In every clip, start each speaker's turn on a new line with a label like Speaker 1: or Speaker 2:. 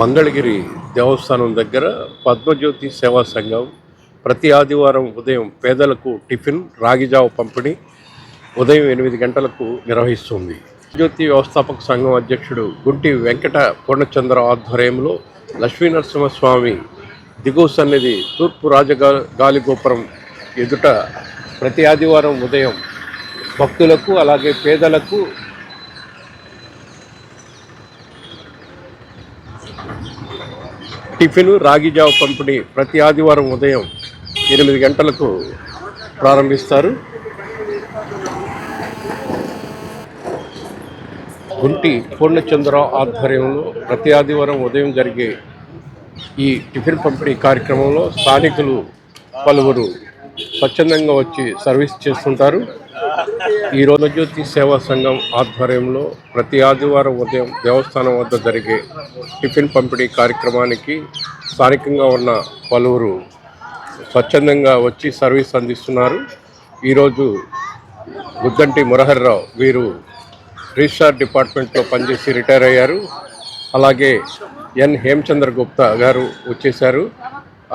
Speaker 1: మంగళగిరి దేవస్థానం దగ్గర పద్మజ్యోతి సేవా సంఘం ప్రతి ఆదివారం ఉదయం పేదలకు టిఫిన్ రాగిజావ పంపిణీ ఉదయం ఎనిమిది గంటలకు నిర్వహిస్తుంది. జ్యోతి వ్యవస్థాపక సంఘం అధ్యక్షుడు గుంటి వెంకట పూర్ణచంద్ర ఆధ్వర్యంలో లక్ష్మీనరసింహస్వామి దిగువ సన్నిధి తూర్పు రాజగా గాలిగోపురం ఎదుట ప్రతి ఆదివారం ఉదయం భక్తులకు అలాగే పేదలకు టిఫిన్ రాగి జావ పంపిణీ ప్రతి ఆదివారం ఉదయం ఎనిమిది గంటలకు ప్రారంభిస్తారు. గుంటి పూర్ణచంద్రరావు ఆధ్వర్యంలో ప్రతి ఆదివారం ఉదయం జరిగే ఈ టిఫిన్ పంపిణీ కార్యక్రమంలో స్థానికులు పలువురు స్వచ్ఛందంగా వచ్చి సర్వీస్ చేస్తుంటారు. ఈ రోజు జ్యోతి సేవా సంఘం ఆధ్వర్యంలో ప్రతి ఆదివారం ఉదయం దేవస్థానం వద్ద జరిగే టిఫిన్ పంపిణీ కార్యక్రమానికి స్థానికంగా ఉన్న పలువురు స్వచ్ఛందంగా వచ్చి సర్వీస్ అందిస్తున్నారు. ఈరోజు గుద్దంటి మురహర్రావు వీరు రిజిస్టార్ డిపార్ట్మెంట్లో పనిచేసి రిటైర్ అయ్యారు. అలాగే ఎన్ హేమచంద్ర గుప్తా గారు వచ్చేశారు.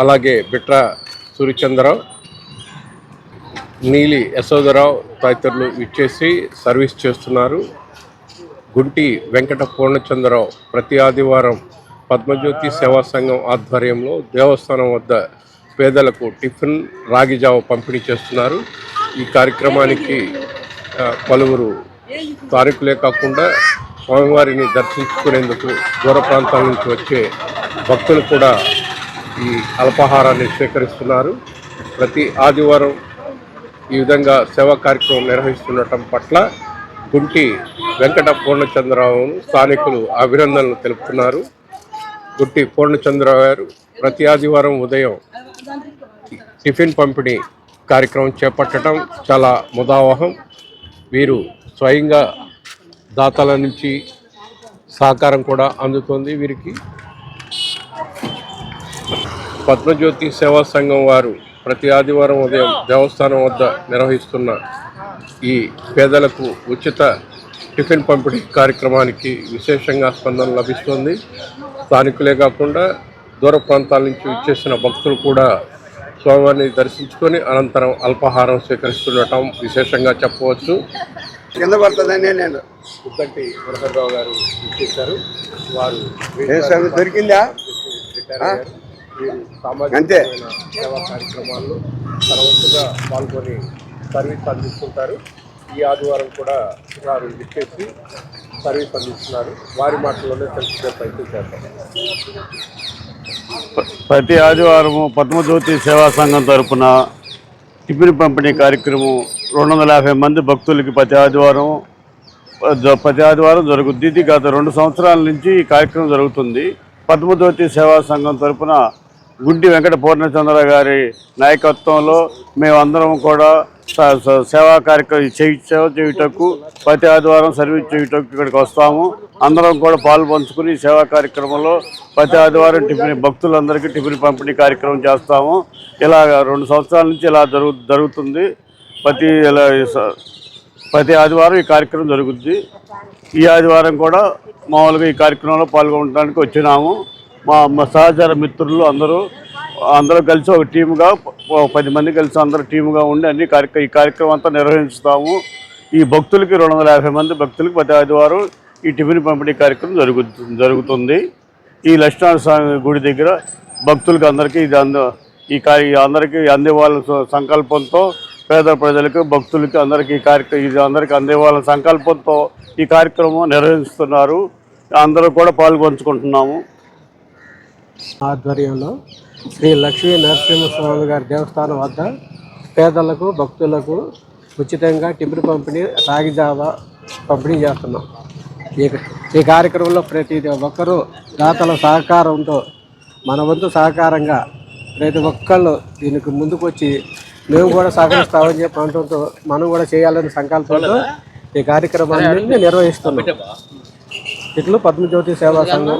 Speaker 1: అలాగే బిట్రా సూర్యచంద్రరావు నీలి యశోదరావు తదితరులు ఇచ్చేసి సర్వీస్ చేస్తున్నారు. గుంటి వెంకట పూర్ణచంద్రరావు ప్రతి ఆదివారం పద్మజ్యోతి సేవా సంఘం ఆధ్వర్యంలో దేవస్థానం వద్ద పేదలకు టిఫిన్ రాగిజావ పంపిణీ చేస్తున్నారు. ఈ కార్యక్రమానికి పలువురు తారీఖులే కాకుండా స్వామివారిని దర్శించుకునేందుకు దూర ప్రాంతాల నుంచి వచ్చే భక్తులు కూడా ఈ అల్పాహారాన్ని స్వీకరిస్తున్నారు. ప్రతి ఆదివారం ఈ విధంగా సేవా కార్యక్రమం నిర్వహిస్తుండటం పట్ల గుంటి వెంకట పూర్ణచంద్రరావును స్థానికులు అభినందనలు తెలుపుతున్నారు. గుంటి పూర్ణచంద్రరావు గారు ప్రతి ఆదివారం ఉదయం టిఫిన్ పంపిణీ కార్యక్రమం చేపట్టడం చాలా ముదావహం. వీరు స్వయంగా దాతల నుంచి సహకారం కూడా అందుతోంది వీరికి. పద్మజ్యోతి సేవా సంఘం వారు ప్రతి ఆదివారం ఉదయం దేవస్థానం వద్ద నిర్వహిస్తున్న ఈ పేదలకు ఉచిత టిఫిన్ పంపిణీ కార్యక్రమానికి విశేషంగా స్పందన లభిస్తుంది. స్థానికులే కాకుండా దూర ప్రాంతాల నుంచి వచ్చేసిన భక్తులు కూడా స్వామివారిని దర్శించుకొని అనంతరం అల్పాహారం స్వీకరిస్తుండటం విశేషంగా చెప్పవచ్చు.
Speaker 2: కింద పడుతుందని నేను
Speaker 1: ఉద్దంటి మురహర్రావు గారు ఇచ్చేశారు వారు
Speaker 2: దొరికిందా? అంతే.
Speaker 1: సేవా కార్యక్రమాల్లో తరవంతుగా పాల్గొని సర్వీస్ అందిస్తుంటారు. ఈ ఆదివారం కూడా వారు ఇచ్చేసి సర్వీస్ అందిస్తున్నారు. వారి మాటల్లోనే తెలుసుకునే ప్రయత్నం చేద్దాం.
Speaker 3: ప్రతి ఆదివారం పద్మజ్యోతి సేవా సంఘం తరపున టిఫిన్ పంపిణీ కార్యక్రమం రెండు వందల యాభై మంది భక్తులకి ప్రతి ఆదివారం ప్రతి ఆదివారం జరుగుద్ది. ఇది గత రెండు సంవత్సరాల నుంచి ఈ కార్యక్రమం జరుగుతుంది. పద్మజ్యోతి సేవా సంఘం తరపున గుడ్డి వెంకట పూర్ణచంద్ర గారి నాయకత్వంలో మేమందరం కూడా సేవా కార్యక్రమం చేయి సేవ చేయుటకు ప్రతి ఆదివారం సర్వీస్ చేయుటకు ఇక్కడికి వస్తాము. అందరం కూడా పాలు పంచుకుని సేవా కార్యక్రమంలో ప్రతి ఆదివారం టిఫిన్ భక్తులందరికీ టిఫిన్ పంపిణీ కార్యక్రమం చేస్తాము. ఇలా రెండు సంవత్సరాల నుంచి ఇలా జరుగు జరుగుతుంది. ప్రతి ఇలా ప్రతి ఆదివారం ఈ కార్యక్రమం జరుగుద్ది. ఈ ఆదివారం కూడా మామూలుగా ఈ కార్యక్రమంలో పాల్గొనడానికి వచ్చినాము. మా సహచార సహచర మిత్రులు అందరూ అందరూ కలిసి ఒక టీముగా పది మంది కలిసి అందరూ టీముగా ఉండి అన్ని కార్యక్రమ ఈ కార్యక్రమం అంతా నిర్వహిస్తాము. ఈ భక్తులకి రెండు వందల యాభై మంది భక్తులకి ప్రతి ఆదివారం ఈ టిఫిన్ పంపిణీ కార్యక్రమం జరుగు జరుగుతుంది. ఈ లక్ష్మణ స్వామి గుడి దగ్గర భక్తులకి అందరికీ ఇది అంద ఈ కార్య అందరికీ అందేవాళ్ళ స- సంకల్పంతో పేద ప్రజలకు భక్తులకి అందరికీ ఈ కార్యక్రమం ఇది అందరికీ అందేవాళ్ళ సంకల్పంతో ఈ కార్యక్రమం నిర్వహిస్తున్నారు. అందరూ కూడా పాల్గొంచుకుంటున్నాము.
Speaker 4: ఆధ్వర్యంలో శ్రీ లక్ష్మీ నరసింహస్వామి గారి దేవస్థానం వద్ద పేదలకు భక్తులకు ఉచితంగా టిఫిన్ పంపిణీ రాగి జావ పంపిణీ చేస్తున్నాం. ఈ ఈ కార్యక్రమంలో ప్రతి ఒక్కరూ దాతల సహకారంతో మన వంతు సహకారంగా ప్రతి ఒక్కళ్ళు దీనికి ముందుకు వచ్చి మేము కూడా సహకరిస్తామని చెప్పి అనడంతో మనం కూడా చేయాలనే సంకల్పంతో ఈ కార్యక్రమాన్ని నిర్వహిస్తున్నాం. ఇట్లు పద్మజ్యోతి సేవా సంఘం.